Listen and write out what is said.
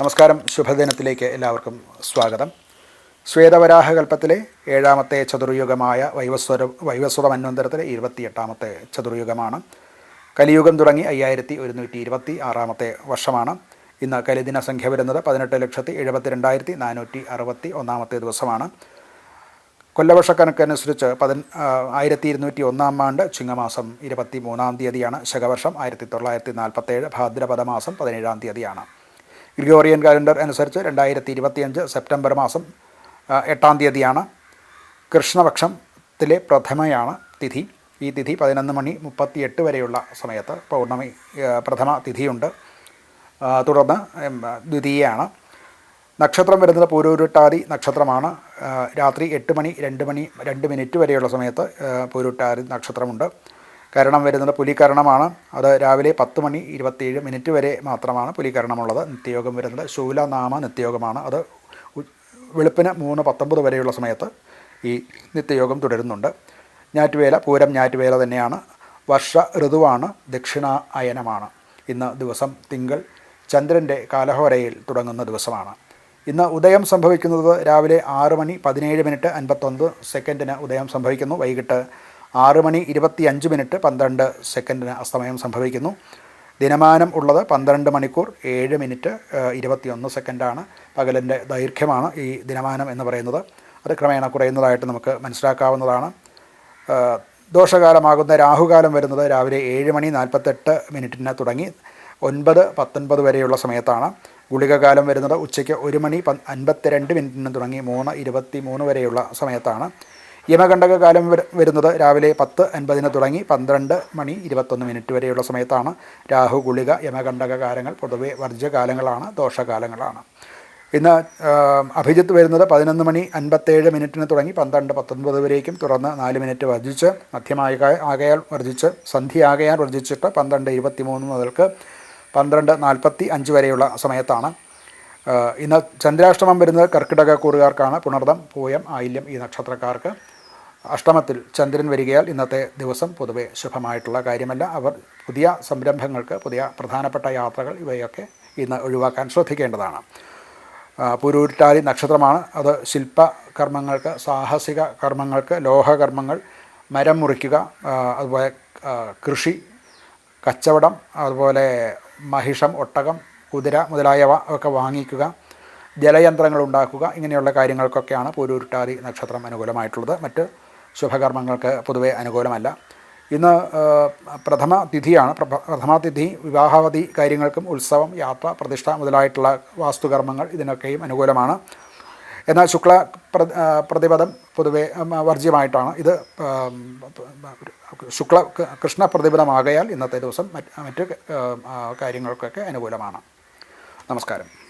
നമസ്കാരം. ശുഭദിനത്തിലേക്ക് എല്ലാവർക്കും സ്വാഗതം. ശ്വേതവരാഹകൽപ്പത്തിലെ ഏഴാമത്തെ ചതുർയുഗമായ വൈവസ്വര വൈവസ്വത മന്വന്തരത്തിലെ ഇരുപത്തിയെട്ടാമത്തെ ചതുർയുഗമാണ്. കലിയുഗം തുടങ്ങി അയ്യായിരത്തി ഒരുന്നൂറ്റി ഇരുപത്തി ആറാമത്തെ വർഷമാണ്. ഇന്ന് കലിദിന സംഖ്യ വരുന്നത് പതിനെട്ട് ലക്ഷത്തി എഴുപത്തി രണ്ടായിരത്തി നാനൂറ്റി അറുപത്തി ഒന്നാമത്തെ ദിവസമാണ്. കൊല്ലവർഷക്കണക്കനുസരിച്ച് പതി ആയിരത്തി ഇരുന്നൂറ്റി ഒന്നാം ആണ്ട് ചിങ്ങമാസം ഇരുപത്തി മൂന്നാം തീയതിയാണ് ശകവർഷം. ആയിരത്തി തൊള്ളായിരത്തി നാൽപ്പത്തേഴ് ഭാദ്രപദമാസം പതിനേഴാം തീയതിയാണ്. ഗ്രിഗോറിയൻ കാലണ്ടർ അനുസരിച്ച് രണ്ടായിരത്തി ഇരുപത്തിയഞ്ച് സെപ്റ്റംബർ മാസം എട്ടാം തീയതിയാണ് കൃഷ്ണപക്ഷത്തിലെ പ്രഥമയാണ് തിഥി. ഈ തിഥി പതിനൊന്ന് മണി മുപ്പത്തിയെട്ട് വരെയുള്ള സമയത്ത് പൗർണമി പ്രഥമ തിഥിയുണ്ട്. തുടർന്ന് ദ്വിതീയയാണ്. നക്ഷത്രം വരുന്നത് പൂരൂരുട്ടാതി നക്ഷത്രമാണ്. രാത്രി എട്ട് മണി രണ്ട് മണി രണ്ട് മിനിറ്റ് വരെയുള്ള സമയത്ത് പൂരൂട്ടാതി നക്ഷത്രമുണ്ട്. കരണം വരുന്നത് പുലികരണമാണ് അത് രാവിലെ പത്ത് മണി ഇരുപത്തിയേഴ് മിനിറ്റ് വരെ മാത്രമാണ് പുലികരണമുള്ളത് നിത്യയോഗം വരുന്നത് ശൂലനാമ നിത്യയോഗമാണ്. അത് വെളുപ്പിന് മൂന്ന് പത്തൊമ്പത് വരെയുള്ള സമയത്ത് ഈ നിത്യയോഗം തുടരുന്നുണ്ട്. ഞാറ്റുവേല പൂരം ഞാറ്റുവേല തന്നെയാണ്. വർഷ ഋതുവാണ് ദക്ഷിണ അയനമാണ്. ഇന്ന് ദിവസം തിങ്കൾ ചന്ദ്രന്റെ കാലഹോരയിൽ തുടങ്ങുന്ന ദിവസമാണ്. ഇന്ന് ഉദയം സംഭവിക്കുന്നത് രാവിലെ ആറ് മണി പതിനേഴ് മിനിറ്റ് അൻപത്തൊന്ന് സെക്കൻഡിന് ഉദയം സംഭവിക്കുന്നു. വൈകിട്ട് ആറ് മണി ഇരുപത്തി അഞ്ച് മിനിറ്റ് പന്ത്രണ്ട് സെക്കൻഡിന് അസ്തമയം സംഭവിക്കുന്നു. ദിനമാനം ഉള്ളത് പന്ത്രണ്ട് മണിക്കൂർ ഏഴ് മിനിറ്റ് ഇരുപത്തിയൊന്ന് സെക്കൻഡാണ്. പകലിന്റെ ദൈർഘ്യമാണ് ഈ ദിനമാനം എന്ന് പറയുന്നത്. അത് ക്രമേണ കുറയുന്നതായിട്ട് നമുക്ക് മനസ്സിലാക്കാവുന്നതാണ്. ദോഷകാലമാകുന്ന രാഹുകാലം വരുന്നത് രാവിലെ ഏഴ് മണി നാൽപ്പത്തെട്ട് മിനിറ്റിന് തുടങ്ങി ഒൻപത് പത്തൊൻപത് വരെയുള്ള സമയത്താണ്. ഗുളികകാലം വരുന്നത് ഉച്ചയ്ക്ക് ഒരു മണി പ അൻപത്തിരണ്ട് മിനിറ്റിന് തുടങ്ങി മൂന്ന് ഇരുപത്തി മൂന്ന് വരെയുള്ള സമയത്താണ്. യമകണ്ഠക കാലം വര- വരുന്നത് രാവിലെ പത്ത് അൻപതിന് തുടങ്ങി പന്ത്രണ്ട് മണി ഇരുപത്തൊന്ന് മിനിറ്റ് വരെയുള്ള സമയത്താണ് രാഹു ഗുളിക യമകണ്ടക കാലങ്ങൾ പൊതുവെ വർജ്യകാലങ്ങളാണ് ദോഷകാലങ്ങളാണ്. ഇന്ന് അഭിജിത്ത് വരുന്നത് പതിനൊന്ന് മണി അൻപത്തേഴ് മിനിറ്റിന് തുടങ്ങി പന്ത്രണ്ട് പത്തൊൻപത് വരേക്കും തുടർന്ന് നാല് മിനിറ്റ് വർജിച്ച് മധ്യമായ ആകയാൽ വർജിച്ച് സന്ധ്യ ആകയാൽ വർജിച്ചിട്ട് പന്ത്രണ്ട് ഇരുപത്തി മൂന്ന് മുതൽക്ക് പന്ത്രണ്ട് നാൽപ്പത്തി അഞ്ച് വരെയുള്ള സമയത്താണ്. ഇന്ന് ചന്ദ്രാഷ്ടമം വരുന്നത് കർക്കിടക കൂറുകാർക്കാണ്. പുണർദം പൂയം ആയില്യം ഈ നക്ഷത്രക്കാർക്ക്. അഷ്ടമത്തിൽ ചന്ദ്രൻ വരികയാൽ ഇന്നത്തെ ദിവസം പൊതുവെ ശുഭമായിട്ടുള്ള കാര്യമല്ല. അവർ പുതിയ സംരംഭങ്ങൾക്ക് പുതിയ പ്രധാനപ്പെട്ട യാത്രകൾ ഇവയൊക്കെ ഇന്ന് ഒഴിവാക്കാൻ ശ്രദ്ധിക്കേണ്ടതാണ്. ആ, നക്ഷത്രമാണ്. അത് ശില്പ കർമ്മങ്ങൾക്ക് സാഹസിക കർമ്മങ്ങൾക്ക് ലോഹകർമ്മങ്ങൾ മരം മുറിക്കുക അതുപോലെ കൃഷി കച്ചവടം അതുപോലെ മഹിഷം ഒട്ടകം കുതിര മുതലായവ ഒക്കെ വാങ്ങിക്കുക ജലയന്ത്രങ്ങൾ ഉണ്ടാക്കുക ഇങ്ങനെയുള്ള കാര്യങ്ങൾക്കൊക്കെയാണ് പൂരൂരുട്ടാതി നക്ഷത്രം അനുകൂലമായിട്ടുള്ളത്. മറ്റ് ശുഭകർമ്മങ്ങൾക്ക് പൊതുവെ അനുകൂലമല്ല. ഇന്ന് പ്രഥമ തിഥിയാണ്. പ്രഥമ തിഥി വിവാഹാവധി കാര്യങ്ങൾക്കും ഉത്സവം യാത്ര പ്രതിഷ്ഠ മുതലായിട്ടുള്ള വാസ്തുകർമ്മങ്ങൾ ഇതിനൊക്കെയും അനുകൂലമാണ്. എന്നാൽ ശുക്ല പ്രതിപദം പൊതുവെ വർജ്യമായിട്ടാണ്. ഇത് ശുക്ല കൃഷ്ണ പ്രതിപദമാകയാൽ ഇന്നത്തെ ദിവസം മറ്റ് മറ്റ് കാര്യങ്ങൾക്കൊക്കെ അനുകൂലമാണ്. നമസ്കാരം.